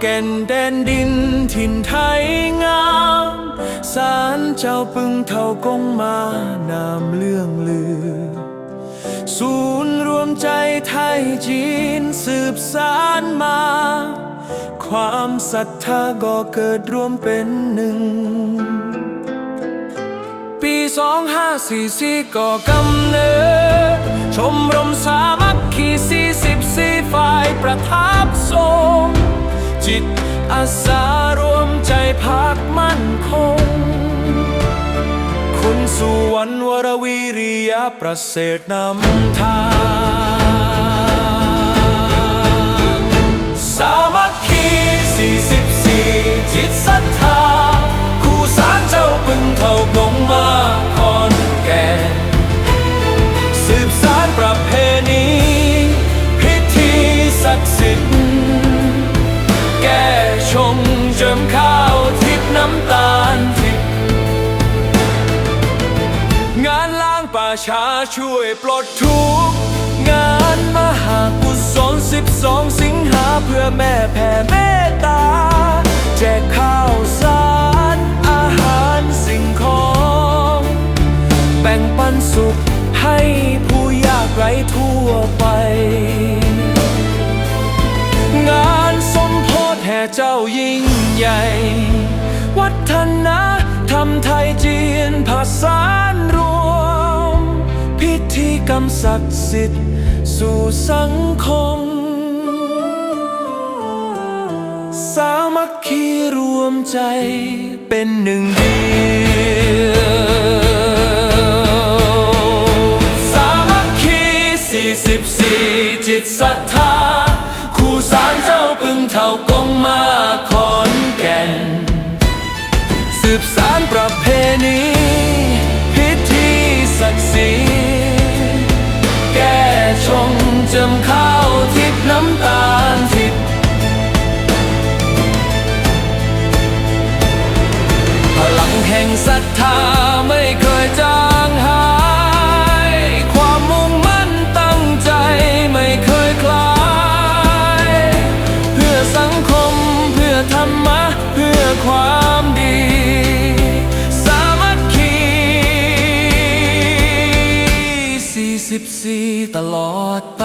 แก่นแดนดินถิ่นไทยงามสารเจ้าปึงเท่ากงมานามเรื่องลือ ศูนย์รวมใจไทยจีนสืบสานมา ความศรัทธาก็เกิดรวมเป็นหนึ่ง ปีสองห้าสี่สี่ก็กำเนิด ชมรมสามัคคีสี่สิบสี่ฝ่ายประทับ จิตอาสารวมใจพักมั่นคง คุณสุวรรณวรวิริยประเสริฐนำทาง ก้ชงเจิมข้าวทิพน้ำตาลทิพงานล้างป่าช้าช่วยปลดทุกข์งานมหากุศล12สิงหาเพื่อแม่แผ่เมตตาแจกข้าว วัฒนธรรมไทยจีนผสานรวม พิธีกรรมศักดิ์สิทธิ์สู่สังคม สามัคคีรวมใจเป็นหนึ่งเดียวสามัคคี44จิตศรัทธาคู่สารเจ้าปึงเท่ากงมาข จำข้าวทิพน้ำตาลทิพพลังแห่งศรัทธา 24 ตลอดไป